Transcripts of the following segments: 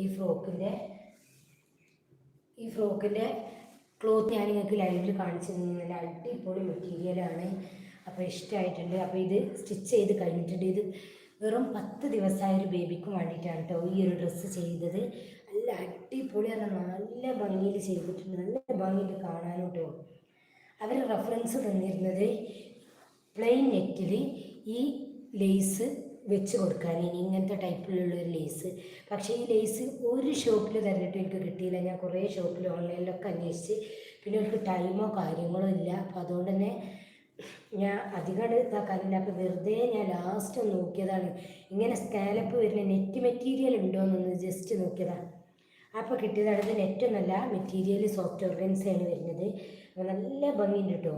ഈ ഫ്രോക്കിന്റെ ഈ ഫ്രോക്കിന്റെ ക്ലോത്ത് ഞാൻ നിങ്ങൾക്ക് ലൈവിൽ കാണിച്ചു നല്ല അടിപൊളി മെറ്റീരിയലാണ് അപ്പോൾ ഇഷ്ടമായിട്ടുണ്ട് അപ്പോൾ ഇത് സ്റ്റിച്ച് ചെയ്ത് കഴിഞ്ഞിട്ടുണ്ട്. ഇത് വെറും പത്ത് ദിവസമായ ഒരു ബേബിക്കും വേണ്ടിയിട്ടാണ് കേട്ടോ ഈ ഒരു ഡ്രസ്സ് ചെയ്തത്. നല്ല അടിപൊളിയാണ്. നല്ല ഭംഗിയിൽ ചെയ്തിട്ടുണ്ട്. നല്ല ഭംഗിയിൽ കാണാനും കേട്ടോ അവർ റെഫറൻസ് തന്നിരുന്നത് പ്ലെയിൻ നെറ്റിൽ ഈ ലേസ് വെച്ച് കൊടുക്കാൻ ഇനി ഇങ്ങനത്തെ ടൈപ്പിലുള്ള ഒരു ലേസ് പക്ഷേ ഈ ലേസ് ഒരു ഷോപ്പിൽ തന്നിട്ട് എനിക്ക് കിട്ടിയില്ല. ഞാൻ കുറേ ഷോപ്പിൽ ഓൺലൈനിലൊക്കെ അന്വേഷിച്ച് പിന്നെ എനിക്ക് ടൈമോ കാര്യങ്ങളോ ഇല്ല. അപ്പോൾ അതുകൊണ്ട് തന്നെ ഞാൻ അധികം ഇതാക്കാനില്ല. അപ്പോൾ വെറുതെ ഞാൻ ലാസ്റ്റ് ഒന്ന് നോക്കിയതാണ്. ഇങ്ങനെ സ്കാലപ്പ് വരുന്ന നെറ്റ് മെറ്റീരിയൽ ഉണ്ടോ എന്നൊന്ന് ജസ്റ്റ് നോക്കിയതാണ് അപ്പോൾ കിട്ടിയതാണ് ഇത് നെറ്റൊന്നല്ല മെറ്റീരിയൽ സോഫ്റ്റ് ഓർഗൻസാണ് വരുന്നത്. നല്ല ഭംഗിയുണ്ട് കേട്ടോ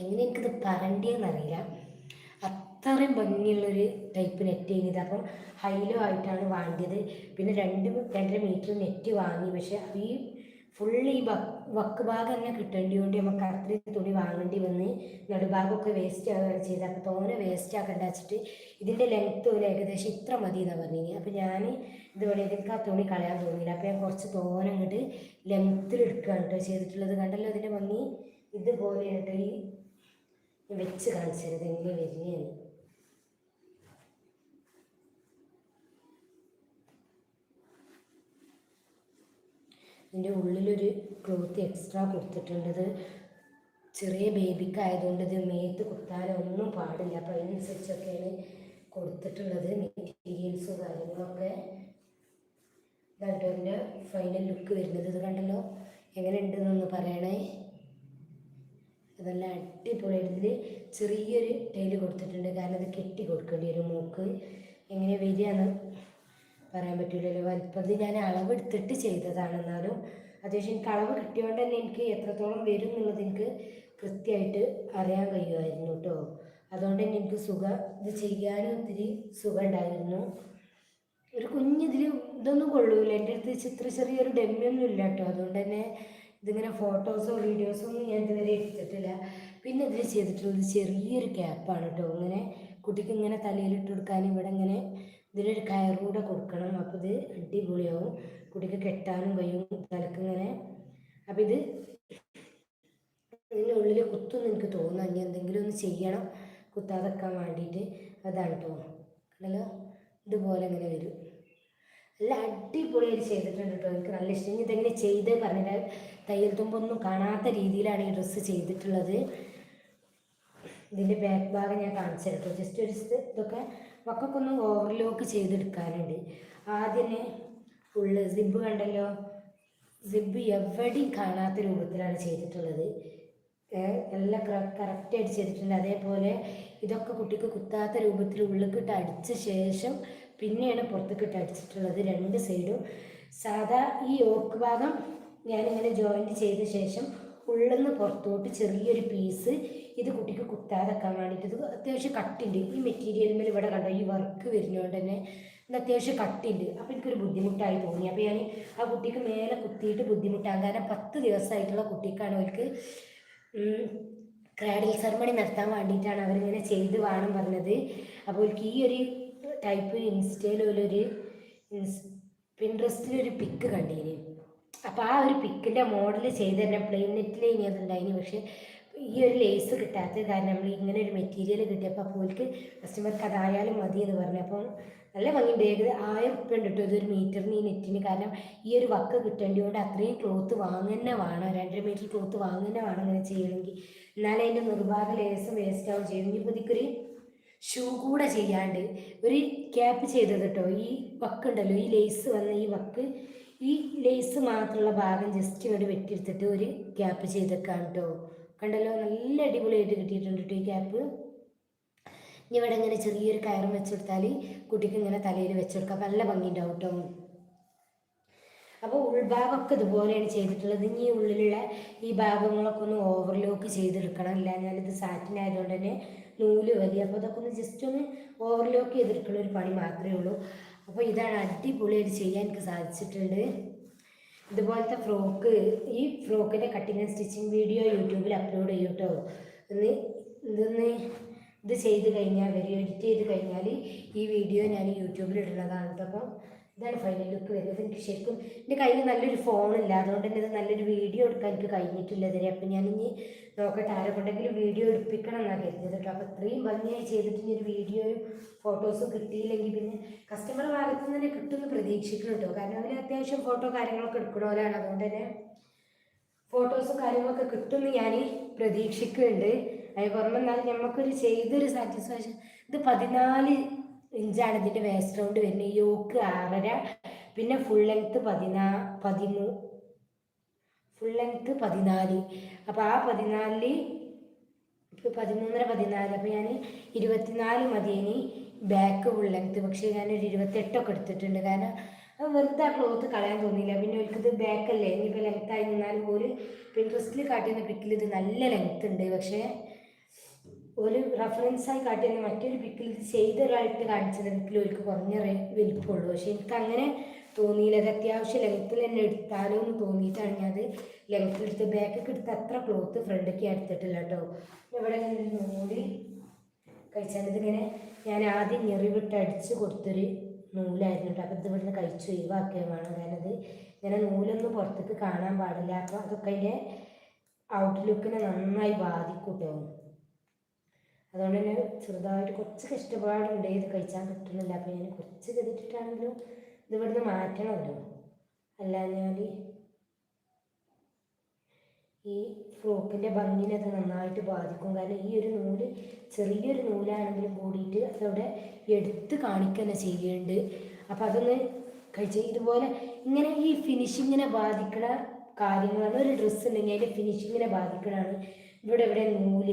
എങ്ങനെ എനിക്കിത് പറണ്ടിയെന്നറിയില്ല അത്രയും ഭംഗിയുള്ളൊരു ടൈപ്പ് നെറ്റ് കഴിഞ്ഞത് അപ്പം ഹൈലോ ആയിട്ടാണ് വാങ്ങിയത്. പിന്നെ രണ്ട് രണ്ടര മീറ്റർ നെറ്റ് വാങ്ങി. പക്ഷെ ഈ ഫുള്ള് ഈ വക്ക് ഭാഗം തന്നെ കിട്ടേണ്ടി കൊണ്ട് നമുക്ക് അത്രയും തുണി വാങ്ങേണ്ടി വന്ന് നടുഭാഗമൊക്കെ വേസ്റ്റ് ആവുകയാണ് ചെയ്തത്. അപ്പോൾ തോനെ വേസ്റ്റ് ആക്കണ്ട വെച്ചിട്ട് ഇതിന്റെ ലെങ്ത്ത് ഒരു ഏകദേശം ഇത്ര മതി എന്നാണ് പറഞ്ഞത് അപ്പോൾ ഞാൻ ഇതുപോലെ എനിക്ക് ആ തുണി കളയാൻ തോന്നിയില്ല അപ്പോൾ ഞാൻ കുറച്ച് തോനെ അങ്ങോട്ട് ലെങ്ത്തിൽ എടുക്കുകയാണ് കേട്ടോ ചെയ്തിട്ടുള്ളത്. കണ്ടല്ലോ അതിന്റെ ഭംഗി? ഇതുപോലെ കേട്ടോ ഈ വെച്ച് കാണിച്ചത് എങ്ങനെ വരുന്നതെന്ന് ഇതിന്റെ ഉള്ളിലൊരു ക്ലോത്ത് എക്സ്ട്രാ കൊടുത്തിട്ടുണ്ട് ചെറിയ ബേബിക്കായതുകൊണ്ട് ഇത് മേത്ത് കുത്താനോ ഒന്നും പാടില്ല. അപ്പോൾ അതിനനുസരിച്ചൊക്കെയാണ് കൊടുത്തിട്ടുള്ളത്. മെറ്റീരിയൽസും കാര്യങ്ങളൊക്കെ. ഇതാട്ടോ ഇതിന്റെ ഫൈനൽ ലുക്ക് വരുന്നത്. ഇത് കണ്ടല്ലോ? എങ്ങനെ ഉണ്ടെന്നൊന്ന് പറയണേ അതെല്ലാം അടിപൊളിയായിട്ട് ചെറിയൊരു ടൈൽ കൊടുത്തിട്ടുണ്ട്. കാരണം അത് കെട്ടി കൊടുക്കേണ്ടി വരും മൂക്ക്. എങ്ങനെ വരികയെന്ന് പറയാൻ പറ്റില്ലല്ലോ. വലിപ്പത് ഞാൻ അളവെടുത്തിട്ട് ചെയ്തതാണ് എന്നാലും അത്യാവശ്യം എനിക്ക് അളവ് കിട്ടിയോണ്ട് തന്നെ എനിക്ക് എത്രത്തോളം വരും എന്നുള്ളത് എനിക്ക് കൃത്യമായിട്ട് അറിയാൻ കഴിയുമായിരുന്നു കേട്ടോ അതുകൊണ്ട് തന്നെ എനിക്ക് സുഖം ഇത് ചെയ്യാനും ഒത്തിരി സുഖം ഉണ്ടായിരുന്നു ഒരു കുഞ്ഞിതിൽ ഇതൊന്നും കൊള്ളൂല. എന്റെ അടുത്ത് ചിത്ര ചെറിയൊരു ഡെമ്മിയൊന്നും ഇല്ല കേട്ടോ അതുകൊണ്ട് തന്നെ ഇതിങ്ങനെ ഫോട്ടോസോ വീഡിയോസോ ഒന്നും ഞാൻ ഇതുവരെ എടുത്തിട്ടില്ല. പിന്നെ ഇതിൽ ചെയ്തിട്ടുള്ളത് ചെറിയൊരു ക്യാപ്പാണ് കേട്ടോ ഇങ്ങനെ കുട്ടിക്ക് ഇങ്ങനെ തലയിലിട്ട് കൊടുക്കാൻ ഇവിടെ ഇങ്ങനെ ഇതിലൊരു കയറൂടെ കൊടുക്കണം. അപ്പോൾ ഇത് അടിപൊളിയാവും. കുട്ടിക്ക് കെട്ടാനും കഴിയും തലക്കിങ്ങനെ അപ്പോൾ ഇത് ഇതിന്റെ ഉള്ളിൽ കുത്തുമെന്ന് എനിക്ക് തോന്നുന്നു. ഇനി എന്തെങ്കിലും ഒന്ന് ചെയ്യണം. കുത്താതെക്കാൻ വേണ്ടിയിട്ട്. അതാണ് കേട്ടോ കണ്ടല്ലോ? ഇതുപോലെ ഇങ്ങനെ വരും. നല്ല അടിപൊളിയായിട്ട് ചെയ്തിട്ടുണ്ട് കേട്ടോ എനിക്ക് നല്ല ഇഷ്ടം. ഇനി ഇതെങ്ങനെ ചെയ്ത് പറഞ്ഞാൽ തയ്യൽ തുമ്പൊന്നും കാണാത്ത രീതിയിലാണ് ഈ ഡ്രസ്സ് ചെയ്തിട്ടുള്ളത്. ഇതിന്റെ ബാക്ക് ഭാഗം ഞാൻ കാണിച്ചു കേട്ടോ ജസ്റ്റ് ഒരു ഇതൊക്കെ വക്കൊക്കെ ഒന്ന് ഓവർലോക്ക് ചെയ്തെടുക്കാനുണ്ട്. ആദ്യം ഫുള്ള് സിബ് കണ്ടല്ലോ? സിബ് എവിടെയും കാണാത്ത രൂപത്തിലാണ് ചെയ്തിട്ടുള്ളത്. എല്ലാം കറക്റ്റായിട്ട് ചെയ്തിട്ടുണ്ട്. അതേപോലെ ഇതൊക്കെ കുട്ടിക്ക് കുത്താത്ത രൂപത്തിൽ ഉള്ളിക്കിട്ട് അടിച്ച ശേഷം പിന്നെയാണ് പുറത്തേക്കിട്ട് അടിച്ചിട്ടുള്ളത് രണ്ട് സൈഡും സാധാ ഈ ഓക്ക് ഭാഗം ഞാനിങ്ങനെ ജോയിന്റ് ചെയ്ത ശേഷം ഉള്ളിൽ നിന്ന് പുറത്തോട്ട് ചെറിയൊരു പീസ് ഇത് കുട്ടിക്ക് കുത്താതെക്കാൻ വേണ്ടിയിട്ട് ഇത് അത്യാവശ്യം കട്ടുണ്ട്. ഈ മെറ്റീരിയലിന്മേൽ ഇവിടെ കണ്ടോ ഈ വർക്ക് വരുന്നതുകൊണ്ട് തന്നെ ഇത് അത്യാവശ്യം കട്ടുണ്ട്. അപ്പോൾ എനിക്കൊരു ബുദ്ധിമുട്ടായി തോന്നി. അപ്പോൾ ഞാൻ ആ കുട്ടിക്ക് മേലെ കുത്തിയിട്ട് ബുദ്ധിമുട്ടാകും കാരണം പത്ത് ദിവസമായിട്ടുള്ള കുട്ടിക്കാണ് അവർക്ക് ക്രാഡിൽ സെറമണി നടത്താൻ വേണ്ടിയിട്ടാണ് അവരിങ്ങനെ ചെയ്ത് വേണം പറഞ്ഞത്. അപ്പോൾ അവർക്ക് ഈ ഒരു ടൈപ്പ് ഇൻസ്റ്റയിലൊരു പിൻട്രസ്റ്റിലൊരു പിക്ക് കണ്ടീന്. അപ്പോൾ ആ ഒരു പിക്കിന്റെ മോഡൽ ചെയ്ത് തന്നെ പ്ലെയിൻ നെറ്റിൽ ഇനി അതുണ്ടായിന് പക്ഷേ ഈ ഒരു ലേസ് കിട്ടാത്തത് കാരണം നമ്മൾ ഇങ്ങനെ ഒരു മെറ്റീരിയൽ കിട്ടിയപ്പോൾ അവർക്ക് കസ്റ്റമർക്ക് അതായാലും മതി എന്ന് പറഞ്ഞു. അപ്പം നല്ല ഭംഗിയുണ്ട്. ഏകദേശം ആയിരം ഉറുപ്പ്യ ഉണ്ട് കേട്ടോ ഇതൊരു മീറ്ററിന് ഈ നെറ്റിന് കാരണം ഈ ഒരു വക്ക് കിട്ടേണ്ടതുകൊണ്ട് അത്രയും ക്ലോത്ത് വാങ്ങുന്നെ വേണം. രണ്ടര മീറ്റർ ക്ലോത്ത് വാങ്ങുന്നേ വേണം അങ്ങനെ ചെയ്യണമെങ്കിൽ എന്നാലേ അതിന്റെ നിർഭാഗ ലേസും വേസ്റ്റ് ആവും ചെയ്യും. ഇനിയിപ്പോൾ ഇതിക്കൊരു ഷൂ കൂടെ ചെയ്യാണ്ട് ഒരു ക്യാപ്പ് ചെയ്തത് കേട്ടോ ഈ വക്ക് ഉണ്ടല്ലോ ഈ ലേസ് വന്ന ഈ വക്ക് ഈ ലേസ് മാത്രമുള്ള ഭാഗം ജസ്റ്റ് ഇങ്ങോട്ട് വെട്ടിയെടുത്തിട്ട് ഒരു ക്യാപ്പ് ചെയ്തേക്കാം കേട്ടോ കണ്ടല്ലോ നല്ല അടിപൊളിയായിട്ട് കിട്ടിയിട്ടുണ്ട് കേട്ടോ ഈ ക്യാപ്പ്. ഇനി ഇവിടെ ഇങ്ങനെ ചെറിയൊരു കയറും വെച്ചെടുത്താൽ കുട്ടിക്ക് ഇങ്ങനെ തലയിൽ വെച്ചെടുക്കാം. നല്ല ഭംഗി ഉണ്ടാവും കേട്ടോ. അപ്പോൾ ഉൾഭാഗമൊക്കെ ഇതുപോലെയാണ് ചെയ്തിട്ടുള്ളത്. ഇനി ഉള്ളിലുള്ള ഈ ഭാഗങ്ങളൊക്കെ ഒന്ന് ഓവർലോക്ക് ചെയ്തെടുക്കണം. ഇല്ല ഞാനിത് സാറ്റിൻ ആയതുകൊണ്ട് തന്നെ നൂൽ വലിയ അപ്പോൾ അതൊക്കെ ഒന്ന് ജസ്റ്റ് ഒന്ന് ഓവർലോക്ക് ചെയ്തെടുക്കുന്ന ഒരു പണി മാത്രമേ ഉള്ളൂ. അപ്പോൾ ഇതാണ് അടിപൊളിയായിട്ട് ചെയ്യാൻ എനിക്ക് സാധിച്ചിട്ടുണ്ട്. ഇതുപോലത്തെ ഫ്രോക്ക് ഈ ഫ്രോക്കിന്റെ കട്ടിങ് ആൻഡ് സ്റ്റിച്ചിങ് വീഡിയോ യൂട്യൂബിൽ അപ്ലോഡ് ചെയ്യും കേട്ടോ ഇന്ന് ഇതൊന്ന് ഇത് ചെയ്ത് കഴിഞ്ഞാൽ എഡിറ്റ് ചെയ്ത് കഴിഞ്ഞാൽ ഈ വീഡിയോ ഞാൻ യൂട്യൂബിൽ ഇടുന്നതാണ്. കേട്ടോ അപ്പം ഇതാണ് ഫൈനൽ ലുക്ക് വരുന്നത്. എനിക്ക് ശരിക്കും എന്റെ കയ്യിൽ നല്ലൊരു ഫോണില്ല അതുകൊണ്ട് തന്നെ ഇത് നല്ലൊരു വീഡിയോ എടുക്കാൻ എനിക്ക് കഴിഞ്ഞിട്ടില്ല ഇതിനെ അപ്പം ഞാൻ ഇനി നോക്കട്ടെ ആരെ കൊണ്ടെങ്കിലും വീഡിയോ എടുപ്പിക്കണം എന്നാണ് കരുതിയത് കേട്ടോ. അപ്പോൾ ഇത്രയും ഭംഗിയായി ചെയ്തിട്ട് ഇനി ഒരു വീഡിയോയും ഫോട്ടോസും കിട്ടിയില്ലെങ്കിൽ പിന്നെ കസ്റ്റമർ ഭാഗത്ത് നിന്ന് തന്നെ കിട്ടുമെന്ന് പ്രതീക്ഷിക്കണം കേട്ടോ. കാരണം അവർ അത്യാവശ്യം ഫോട്ടോ കാര്യങ്ങളൊക്കെ എടുക്കണവരാണ് അതുകൊണ്ട് തന്നെ ഫോട്ടോസും കാര്യങ്ങളൊക്കെ കിട്ടുമെന്ന് ഞാൻ പ്രതീക്ഷിക്കുന്നുണ്ട്. അതിന് പുറമെ എന്നാലും നമുക്കൊരു ചെയ്തൊരു സാറ്റിസ്ഫാക്ഷൻ ഇത് പതിനാല് ഇഞ്ചാണ് ഇതിന്റെ വേസ്റ്റ് റൗണ്ട് വരുന്നത് യോക്ക് ആറര പിന്നെ ഫുൾ ലെങ്ത്ത് പതിനാ പതിമൂ ഫുൾ ലെങ്ത്ത് പതിനാല്. അപ്പോൾ ആ പതിനാലിൽ ഇപ്പോൾ പതിമൂന്നര പതിനാല്. അപ്പോൾ ഞാൻ ഇരുപത്തിനാല് മതിയേനി ബാക്ക് ഫുൾ ലെങ്ത്ത് പക്ഷേ ഞാനൊരു ഇരുപത്തെട്ടൊക്കെ എടുത്തിട്ടുണ്ട്. കാരണം അത് വെറുതെ ആ ക്ലോത്ത് കളയാൻ തോന്നിയില്ല. പിന്നെ ഒരിക്കത് ബാക്കല്ലേ ഇനിയിപ്പോൾ ലെങ്ത്തായി നിന്നാൽ ഒരു പിൻട്രസ്റ്റിൽ കാട്ടിയ പിക്കിൽ ഇത് നല്ല ലെങ്ത്ത് ഉണ്ട്. പക്ഷേ ഒരു റെഫറൻസായി കാട്ടിയ മറ്റൊരു പിക്കിൽ ഇത് ചെയ്ത ഒരാളിട്ട് കാണിച്ചത് എനിക്ക് ഒരു കുറഞ്ഞ വലിപ്പമുള്ളൂ. പക്ഷെ എനിക്ക് അങ്ങനെ തോന്നിയില്ല. അത് അത്യാവശ്യം ലെങ്ത്തിൽ തന്നെ എടുത്താലോ എന്ന് തോന്നിയിട്ടാണ് ഞാൻ അത് ലെങ്ത്തിൽ എടുത്ത് ബാക്കൊക്കെ എടുത്ത് അത്ര ക്ലോത്ത് ഫ്രണ്ടൊക്കെ എടുത്തിട്ടില്ല കേട്ടോ ഇവിടെ നൂൽ കഴിച്ചാൽ ഇതിങ്ങനെ ഞാൻ ആദ്യം ഞെറിവിട്ട് അടിച്ച് കൊടുത്തൊരു നൂലായിരുന്നു കേട്ടോ അപ്പോൾ ഇത് ഇവിടുന്ന് കഴിച്ചു ഒഴിവാക്കുകയും വേണം. കാരണം ഇങ്ങനെ നൂലൊന്നും പുറത്തേക്ക് കാണാൻ പാടില്ല. അപ്പോൾ അതൊക്കെ അതിന്റെ ഔട്ട്ലുക്കിനെ നന്നായി ബാധിക്കും കേട്ടോ അതുകൊണ്ട് തന്നെ ചെറുതായിട്ട് കുറച്ച് കഷ്ടപ്പാടുണ്ട് ഇത് കഴിച്ചാൽ പറ്റുന്നില്ല. അപ്പോൾ ഞാൻ കുറച്ച് ചെയ്തിട്ടാണെങ്കിലും ഇത് ഇവിടുന്ന് മാറ്റണമല്ലോ. അല്ലാഞ്ഞാൽ ഈ ഫ്രോക്കിന്റെ ഭംഗിനെ അത് നന്നായിട്ട് ബാധിക്കും. കാരണം ഈ ഒരു നൂൽ ചെറിയൊരു നൂലാണെങ്കിലും കൂടിയിട്ട് അതവിടെ എടുത്ത് കാണിക്കുക ചെയ്യുന്നുണ്ട് അപ്പോൾ അതൊന്ന് കഴിച്ച ഇതുപോലെ ഇങ്ങനെ ഈ ഫിനിഷിങ്ങിനെ ബാധിക്കണ കാര്യങ്ങളാണ്. ഒരു ഡ്രസ്സ് ഉണ്ടെങ്കിൽ അതിന്റെ ഫിനിഷിങ്ങിനെ ബാധിക്കണതാണ്. ഇവിടെ ഇവിടെ നൂൽ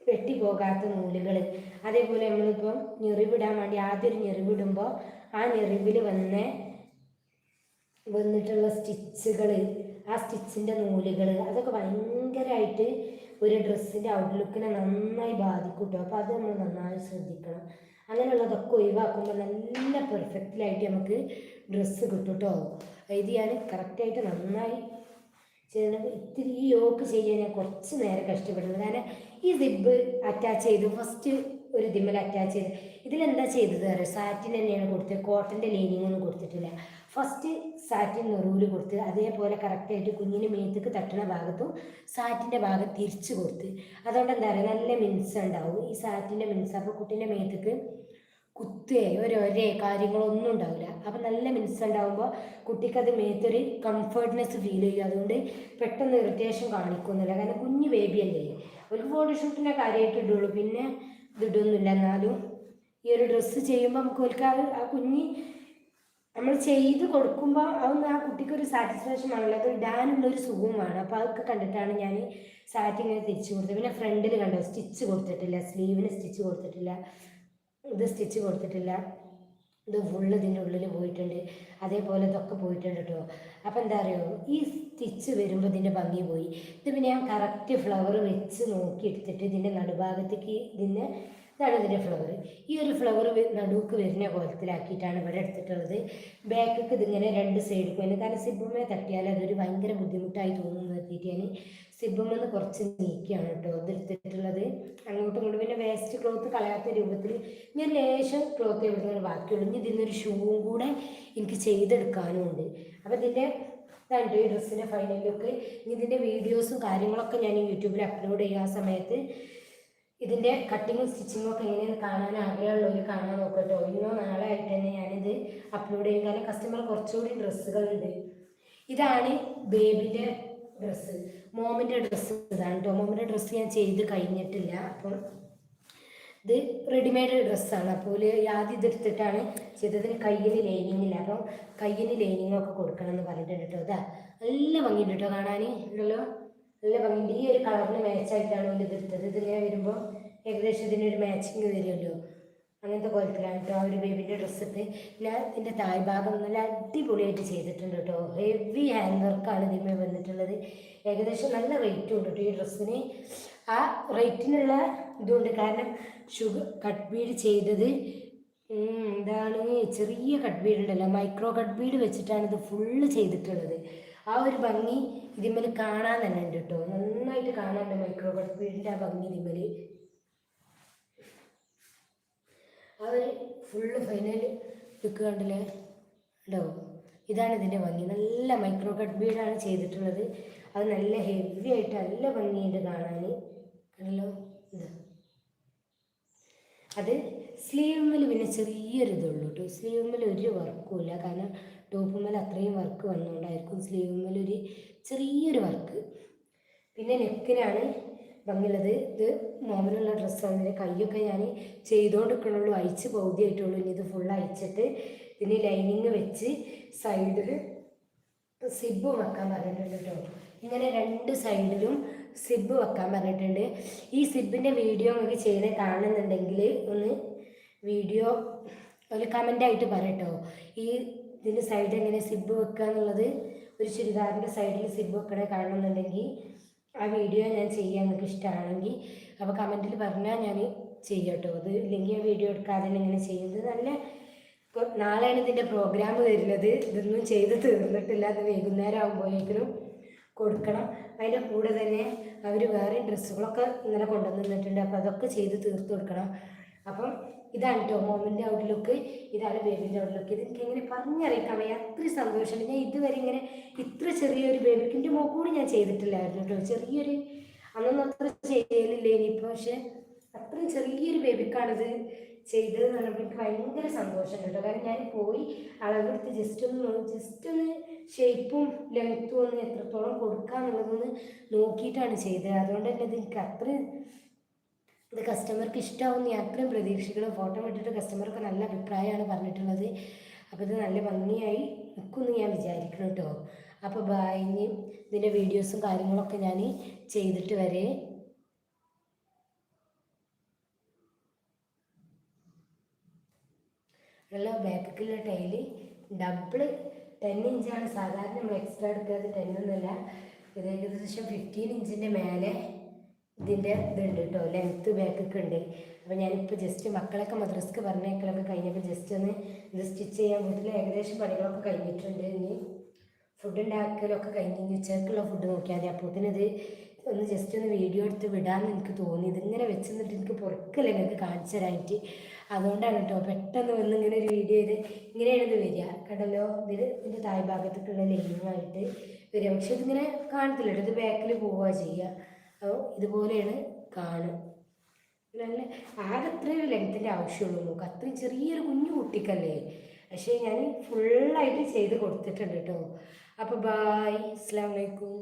വെട്ടി പോകാത്ത നൂലുകൾ അതേപോലെ നമ്മളിപ്പം ഞെറിവിടാൻ വേണ്ടി ആദ്യം ഒരു ഞെറിവിടുമ്പോൾ ആ ഞെറിവിൽ വന്ന വന്നിട്ടുള്ള സ്റ്റിച്ചുകൾ ആ സ്റ്റിച്ചിന്റെ നൂലുകൾ അതൊക്കെ ഭയങ്കരമായിട്ട് ഒരു ഡ്രസ്സിന്റെ ഔട്ട്ലുക്കിനെ നന്നായി ബാധിക്കും കേട്ടോ അപ്പോൾ അത് നമ്മൾ നന്നായി ശ്രദ്ധിക്കണം. അങ്ങനെയുള്ളതൊക്കെ ഒഴിവാക്കുമ്പോൾ നല്ല പെർഫെക്റ്റിലായിട്ട് നമുക്ക് ഡ്രസ്സ് കിട്ടും കേട്ടോ ഇത് ഞാൻ കറക്റ്റായിട്ട് നന്നായി ചെയ്യുന്നത് ഇത്തിരി ഈ യോക്ക് ചെയ്യാൻ ഞാൻ കുറച്ച് നേരം കഷ്ടപ്പെടുന്നത് കാരണം ഈ സിബ് അറ്റാച്ച് ചെയ്തു ഫസ്റ്റ് ഒരു ഇതിമ്മൽ അറ്റാച്ച് ചെയ്ത്. ഇതിലെന്താ ചെയ്തത് അറിയാം? സാറ്റിൻ തന്നെയാണ് കൊടുത്തത്. കോട്ടന്റെ ലൈനിങ് ഒന്നും കൊടുത്തിട്ടില്ല. ഫസ്റ്റ് സാറ്റിൻ നെറൂൽ കൊടുത്ത് അതേപോലെ കറക്റ്റായിട്ട് കുഞ്ഞിന് മേത്തേക്ക് തട്ടുന്ന ഭാഗത്തും സാറ്റിന്റെ ഭാഗം തിരിച്ച് കൊടുത്ത്. അതുകൊണ്ട് എന്താ പറയുക നല്ല മിൻസ് ഉണ്ടാവും. ഈ സാറ്റിന്റെ മിൻസ് അപ്പോൾ കുട്ടീന്റെ മേത്തേക്ക് കുത്തേ ഒരേ കാര്യങ്ങളൊന്നും ഉണ്ടാവില്ല. അപ്പം നല്ല മിൻസ് ഉണ്ടാകുമ്പോൾ കുട്ടിക്കത് മേത്തൊരു കംഫർട്ട്നെസ് ഫീൽ ചെയ്യും. അതുകൊണ്ട് പെട്ടെന്ന് ഇറിറ്റേഷൻ കാണിക്കുന്നില്ല കാരണം കുഞ്ഞ് ബേബിയല്ലേ ഒരു ഫോട്ടോഷൂട്ടിന്റെ കാര്യമായിട്ട് ഇടുള്ളൂ. പിന്നെ ഇതിടുന്നില്ല എന്നാലും ഈ ഒരു ഡ്രസ്സ് ചെയ്യുമ്പോൾ നമുക്ക് ഒരു ആ കുഞ്ഞ് നമ്മൾ ചെയ്ത് കൊടുക്കുമ്പോൾ അതൊന്ന് ആ കുട്ടിക്ക് ഒരു സാറ്റിസ്ഫാക്ഷൻ ആണല്ലോ. അത് ഇടാനുള്ള ഒരു സുഖവുമാണ്. അപ്പോൾ അതൊക്കെ കണ്ടിട്ടാണ് ഞാൻ സാറ്റ് ഇങ്ങനെ തിരിച്ചു കൊടുത്തത്. പിന്നെ ഫ്രണ്ടിൽ കണ്ടോ? സ്റ്റിച്ച് കൊടുത്തിട്ടില്ല. സ്ലീവിന് സ്റ്റിച്ച് കൊടുത്തിട്ടില്ല. ഇത് സ്റ്റിച്ച് കൊടുത്തിട്ടില്ല. ഇത് ഫുള്ള് ഇതിന്റെ ഉള്ളിൽ പോയിട്ടുണ്ട്. അതേപോലെ ഇതൊക്കെ പോയിട്ടുണ്ട് കേട്ടോ അപ്പോൾ എന്താ പറയുക ഈ സ്റ്റിച്ച് വരുമ്പോൾ ഇതിന്റെ ഭംഗി പോയി. ഇത് പിന്നെ ഞാൻ കറക്റ്റ് ഫ്ലവർ വെച്ച് നോക്കി എടുത്തിട്ട് ഇതിന്റെ നടുഭാഗത്തേക്ക് ഇതിന്റെ ഇതാണ് ഇതിന്റെ ഫ്ലവർ ഈ ഒരു ഫ്ലവർ നടുക്ക് വരുന്ന കോലത്തിലാക്കിയിട്ടാണ് ഇവിടെ എടുത്തിട്ടുള്ളത്. ബാക്കൊക്കെ ഇതിങ്ങനെ രണ്ട് സൈഡ് പോയി കാരണം സിബുമേ തട്ടിയാൽ അതൊരു ഭയങ്കര ബുദ്ധിമുട്ടായി തോന്നുന്നു നിർത്തിയിട്ട് ഞാൻ സിബുമെന്ന് കുറച്ച് നീക്കിയാണ് കേട്ടോ ഇതെടുത്തിട്ടുള്ളത്. അങ്ങോട്ടും ഇങ്ങോട്ടും പിന്നെ വേസ്റ്റ് ക്ലോത്ത് കളയാത്ത രൂപത്തിൽ ഞാൻ ലേശം ക്ലോത്ത് എവിടുന്ന് ബാക്കിയുള്ളൂ. ഇനി ഇതിന്നൊരു ഷൂവും കൂടെ എനിക്ക് ചെയ്തെടുക്കാനും ഉണ്ട്. അപ്പോൾ ഇതിന്റെ ഇതാണ് ഈ ഡ്രസ്സിന്റെ ഫൈനൽ ലുക്ക് ഇനി ഇതിന്റെ വീഡിയോസും കാര്യങ്ങളൊക്കെ ഞാൻ യൂട്യൂബിൽ അപ്ലോഡ് ചെയ്യുക ആ സമയത്ത്. ഇതിന്റെ കട്ടിങ്ങും സ്റ്റിച്ചിങ്ങും ഒക്കെ എങ്ങനെയാണ് കാണാൻ ആഗ്രഹമുള്ളവർ കാണാൻ നോക്കട്ടോ. ഇന്നോ നാളെ ആയിട്ട് തന്നെ ഞാനിത് അപ്ലോഡ് ചെയ്യും. കാരണം കസ്റ്റമർ കുറച്ചുകൂടി ഡ്രസ്സുകളുണ്ട്. ഇതാണ് ബേബിന്റെ ഡ്രസ്സ് മോമിന്റെ ഡ്രസ്സ് ഇതാണ് കേട്ടോ മോമിന്റെ ഡ്രസ്സ് ഞാൻ ചെയ്ത് കഴിഞ്ഞിട്ടില്ല. അപ്പം ഇത് റെഡിമെയ്ഡ് ഡ്രസ്സാണ് അപ്പോൾ ആദ്യം ഇതെടുത്തിട്ടാണ് ചെയ്തതിന് കയ്യിന് ലൈനിങ് ഇല്ല. അപ്പം കയ്യിന് ലൈനിങ് ഒക്കെ കൊടുക്കണം എന്ന് പറഞ്ഞിട്ടുണ്ട് കേട്ടോ ഇതാ. നല്ല ഭംഗിയുണ്ട് കേട്ടോ കാണാൻ ഉണ്ടല്ലോ നല്ല ഭംഗിയുണ്ട്. ഈ ഒരു കളറിന് മാച്ചായിട്ടാണ് ഇത് എടുത്തത്. ഇതിങ്ങനെ വരുമ്പോൾ ഏകദേശം ഇതിനൊരു മാച്ചിങ് വരുമല്ലോ. അങ്ങനത്തെ കുഴപ്പമില്ല കേട്ടോ ആ ഒരു ബേബിന്റെ ഡ്രസ്സ് ഇട്ട്. ഞാൻ ഇതിന്റെ താഴ്ഭാഗം നല്ല അടിപൊളിയായിട്ട് ചെയ്തിട്ടുണ്ട് കേട്ടോ. ഹെവി ഹാൻഡ് വർക്കാണ് ഇതിന്മേൽ വന്നിട്ടുള്ളത്. ഏകദേശം നല്ല റേറ്റും ഉണ്ട് കേട്ടോ ഈ ഡ്രസ്സിന് ആ റേറ്റിനുള്ള ഇതുണ്ട്. കാരണം ഷുഗർ കട്ട് ബീഡ് ചെയ്തത് എന്താണ് ചെറിയ കട്ട് ബീഡ് ഉണ്ടല്ലോ. മൈക്രോ കട്ട് ബീഡ് വെച്ചിട്ടാണ് ഇത് ഫുള്ള് ചെയ്തിട്ടുള്ളത്. ആ ഒരു ഭംഗി ഇതിന്മേൽ കാണാൻ തന്നെ ഉണ്ട് കേട്ടോ. നന്നായിട്ട് കാണാനുണ്ട് മൈക്രോ വീടിന്റെ ആ ഭംഗി ഇതിന്മേൽ ആ ഒരു ഫുള്ള് ഫൈനൽ ലുക്ക് കണ്ടില്ലേ? ഉണ്ടാവും ഇതാണ് ഇതിന്റെ ഭംഗി. നല്ല മൈക്രോ കട്ട് ബീഡാണ് ചെയ്തിട്ടുള്ളത്. അത് നല്ല ഹെവി ആയിട്ട് നല്ല ഭംഗിയുണ്ട് കാണാൻ കണ്ടല്ലോ? ഇത്. അത് സ്ലീവുമ്മൽ പിന്നെ ചെറിയൊരു ഇതുള്ളൂ കേട്ടോ സ്ലീവുമ്മൽ ഒരു വർക്കുമില്ല കാരണം ടോപ്പുമ്മൽ അത്രയും വർക്ക് വന്നുകൊണ്ടായിരിക്കും സ്ലീവുമ്മൽ ഒരു ചെറിയൊരു വർക്ക്. പിന്നെ നെക്കിനാണ് ഭംഗിയുള്ളത് ഇത് മോമനുള്ള ഡ്രസ്സാണ്. ഇതിന്റെ കൈയൊക്കെ ഞാൻ ചെയ്തുകൊണ്ടിരിക്കണുള്ളൂ അയച്ച് പകുതിയായിട്ടുള്ളൂ ഇനി ഇത് ഫുൾ അയച്ചിട്ട് ഇതിന് ലൈനിങ് വെച്ച് സൈഡിൽ സിബ് വെക്കാൻ പറഞ്ഞിട്ടുണ്ട് കേട്ടോ ഇങ്ങനെ രണ്ട് സൈഡിലും സിബ് വെക്കാൻ പറഞ്ഞിട്ടുണ്ട്. ഈ സിബിന്റെ വീഡിയോ നിങ്ങൾക്ക് ചെയ്ത് കാണുന്നുണ്ടെങ്കിൽ ഒന്ന് വീഡിയോ ഒരു കമന്റായിട്ട് പറയട്ടോ ഈ ഇതിന്റെ സൈഡ് എങ്ങനെ സിബ് വെക്കുക എന്നുള്ളത് ഒരു ചുരിദാറിന്റെ സൈഡിൽ സിബ് വെക്കണേ കാണണമെന്നുണ്ടെങ്കിൽ ആ വീഡിയോ ഞാൻ ചെയ്യാൻ നിങ്ങൾക്ക് ഇഷ്ടമാണെങ്കിൽ. അപ്പോൾ കമന്റിൽ പറഞ്ഞാൽ ഞാൻ ചെയ്യാം കേട്ടോ അത് ഇല്ലെങ്കിൽ ആ വീഡിയോ എടുക്കാതെ ഇങ്ങനെ ചെയ്യുന്നത് നല്ല നാളെയാണ് ഇതിന്റെ പ്രോഗ്രാം വരുന്നത്. ഇതൊന്നും ചെയ്ത് തീർന്നിട്ടില്ല. അത് വൈകുന്നേരം ആകുമ്പോഴേക്കിനും കൊടുക്കണം. അതിന്റെ കൂടെ തന്നെ അവർ വേറെ ഡ്രസ്സുകളൊക്കെ ഇങ്ങനെ കൊണ്ടുവന്നിട്ടുണ്ട് അപ്പോൾ അതൊക്കെ ചെയ്ത് തീർത്ത് കൊടുക്കണം. അപ്പം ഇതാണ് കേട്ടോ മോമിന്റെ ഔട്ട്ലുക്ക് ഇതാണ് ബേബിന്റെ ഔട്ട്ലുക്ക് ഇത് എനിക്ക് എങ്ങനെ പറഞ്ഞറിയിക്കാൻ വയ്യ? അത്രയും സന്തോഷമുണ്ട് ഞാൻ ഇതുവരെ ഇങ്ങനെ ഇത്ര ചെറിയൊരു ബേബിക്കിന്റെ മോക്കൂടി ഞാൻ ചെയ്തിട്ടില്ലായിരുന്നു കേട്ടോ ചെറിയൊരു അന്നൊന്നും അത്ര ചെയ്യലില്ല ഇനിയിപ്പോൾ പക്ഷെ അത്രയും ചെറിയൊരു ബേബിക്കാണിത് ചെയ്തത് എന്ന് പറഞ്ഞപ്പോൾ എനിക്ക് ഭയങ്കര സന്തോഷം കേട്ടോ കാരണം ഞാൻ പോയി അളവെടുത്ത് ജസ്റ്റ് ഒന്ന് ജസ്റ്റ് ഒന്ന് ഷേപ്പും ലെങ്ത്തും ഒന്ന് എത്രത്തോളം കൊടുക്കാന്നുള്ളതൊന്ന് നോക്കിയിട്ടാണ് ചെയ്തത്. അതുകൊണ്ട് തന്നെ ഇത് എനിക്ക് അത്രയും ഇത് കസ്റ്റമർക്ക് ഇഷ്ടമാവും ഞാൻ അത്രയും പ്രതീക്ഷിക്കണം ഫോട്ടോ ഇട്ടിട്ട് കസ്റ്റമർക്ക് നല്ല അഭിപ്രായമാണ് പറഞ്ഞിട്ടുള്ളത്. അപ്പോൾ ഇത് നല്ല ഭംഗിയായി നിൽക്കുമെന്ന് ഞാൻ വിചാരിക്കണം കേട്ടോ. അപ്പോൾ ബായ് ഇനി ഇതിന്റെ വീഡിയോസും കാര്യങ്ങളൊക്കെ ഞാൻ ചെയ്തിട്ട് വരെ. ഉള്ള ബാക്കിലുള്ള ടൈൽ ഡബിൾ ടെൻ ഇഞ്ചാണ് സാധാരണ നമ്മൾ എക്സ്ട്രാ എടുക്കാതെ ടെൻ ഒന്നുമല്ല. ഇത് ഏകദേശം ഫിഫ്റ്റീൻ ഇഞ്ചിന്റെ മേലെ ഇതിന്റെ ഇതുണ്ട് കേട്ടോ ലെങ്ത്ത് ബാക്കൊക്കെ ഉണ്ട്. അപ്പോൾ ഞാനിപ്പോൾ ജസ്റ്റ് മക്കളൊക്കെ മദ്രസ്ക്ക് പറഞ്ഞേക്കളൊക്കെ കഴിഞ്ഞപ്പോൾ ജസ്റ്റ് ഒന്ന് ഇത് സ്റ്റിച്ച് ചെയ്യാൻ വീട്ടിൽ ഏകദേശം പണികളൊക്കെ കഴിഞ്ഞിട്ടുണ്ട്. ഇനി ഫുഡ് ഉണ്ടാക്കലൊക്കെ കഴിഞ്ഞ് ഇനി ഉച്ചക്കുള്ള ഫുഡ് നോക്കിയാൽ മതി ഇത് ഒന്ന് ജസ്റ്റ് ഒന്ന് വീഡിയോ എടുത്ത് വിടാമെന്ന് എനിക്ക് തോന്നി. ഇതിങ്ങനെ വെച്ച് നിന്നിട്ട് എനിക്ക് പുറക്കില്ല നിങ്ങൾക്ക് കാണിച്ചു തരാനായിട്ട്. അതുകൊണ്ടാണ് കേട്ടോ പെട്ടെന്ന് വന്ന് ഇങ്ങനെ ഒരു വീഡിയോ ഇത് ഇങ്ങനെയാണ് ഇത് വരിക. കണ്ടല്ലോ ഇതിൽ ഇതിന്റെ തായ് ഭാഗത്തേക്കുള്ള ലൈനുമായിട്ട് വരിക. പക്ഷെ ഇതിങ്ങനെ കാണത്തില്ല ഇത് ബാക്കിൽ പോവുക ചെയ്യുക അപ്പോൾ ഇതുപോലെയാണ് കാണും. നല്ല ആകെ അത്രയും ലെങ്ത്തിന്റെ ആവശ്യമുള്ളൂ നമുക്ക്. അത്രയും ചെറിയൊരു കുഞ്ഞു കുട്ടിക്കല്ലേ? പക്ഷേ ഞാൻ ഫുള്ളായിട്ട് ചെയ്ത് കൊടുത്തിട്ടുണ്ട് കേട്ടോ. അപ്പോൾ ബായ് അസ്സാം വലൈക്കും